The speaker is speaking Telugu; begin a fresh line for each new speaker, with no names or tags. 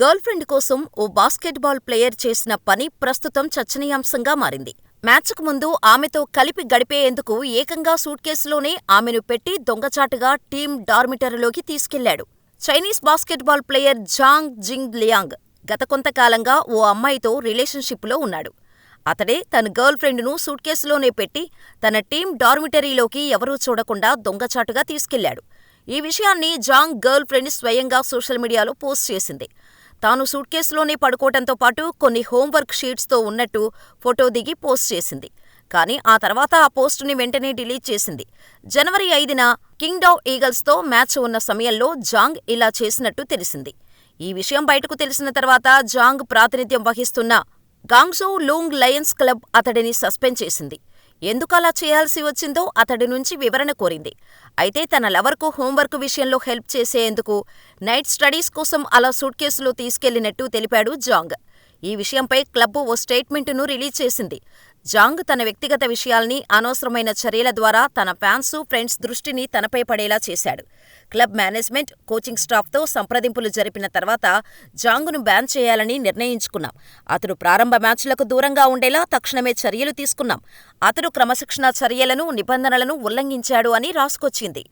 గర్ల్ఫ్రెండ్ కోసం ఓ బాస్కెట్బాల్ ప్లేయర్ చేసిన పని ప్రస్తుతం చర్చనీయాంశంగా మారింది. మ్యాచ్కు ముందు ఆమెతో కలిపి గడిపేందుకు ఏకంగా సూట్కేసులోనే ఆమెను పెట్టి దొంగచాటుగా టీం డార్మిటరీలోకి తీసుకెళ్ళాడు. Chinese basketball player Zhang Jing Liang గత కొంతకాలంగా ఓ అమ్మాయితో రిలేషన్షిప్లో ఉన్నాడు. అతడే తన గర్ల్ఫ్రెండ్ను సూట్కేసులోనే పెట్టి తన టీం డార్మిటరీలోకి ఎవరూ చూడకుండా దొంగచాటుగా తీసుకెళ్ళాడు. ఈ విషయాన్ని జాంగ్ గర్ల్ ఫ్రెండ్ స్వయంగా సోషల్ మీడియాలో పోస్ట్ చేసింది. తాను సూట్కేసులోనే పడుకోవటంతో పాటు కొన్ని హోంవర్క్ షీట్స్తో ఉన్నట్టు ఫోటో దిగి పోస్ట్ చేసింది. కానీ ఆ తర్వాత ఆ పోస్టుని వెంటనే డిలీట్ చేసింది. జనవరి ఐదున కింగ్డౌ ఈగల్స్తో మ్యాచ్ ఉన్న సమయంలో జాంగ్ ఇలా చేసినట్టు తెలిసింది. ఈ విషయం బయటకు తెలిసిన తర్వాత జాంగ్ ప్రాతినిధ్యం వహిస్తున్న గాంగ్జో లూంగ్ లయన్స్ క్లబ్ అతడిని సస్పెండ్ చేసింది. ఎందుకలా చేయాల్సి వచ్చిందో అతడి నుంచి వివరణ కోరింది. అయితే తన లవర్కు హోంవర్క్ విషయంలో హెల్ప్ చేసేందుకు నైట్ స్టడీస్ కోసం అలా సూట్కేసులో తీసుకెళ్ళినట్టు తెలిపాడు జాంగ్. ఈ విషయంపై క్లబ్ ఓ స్టేట్మెంటును రిలీజ్ చేసింది. జాంగ్ తన వ్యక్తిగత విషయాల్ని అనవసరమైన చర్యల ద్వారా తన ఫ్యాన్స్, ఫ్రెండ్స్ దృష్టిని తనపై పడేలా చేశాడు. క్లబ్ మేనేజ్మెంట్, కోచింగ్ స్టాఫ్తో సంప్రదింపులు జరిపిన తర్వాత జాంగ్ను బ్యాన్ చేయాలని నిర్ణయించుకున్నాం. అతడు ప్రారంభ మ్యాచ్లకు దూరంగా ఉండేలా తక్షణమే చర్యలు తీసుకున్నాం. అతడు క్రమశిక్షణా చర్యలను, నిబంధనలను ఉల్లంఘించాడు అని రాసుకొచ్చింది.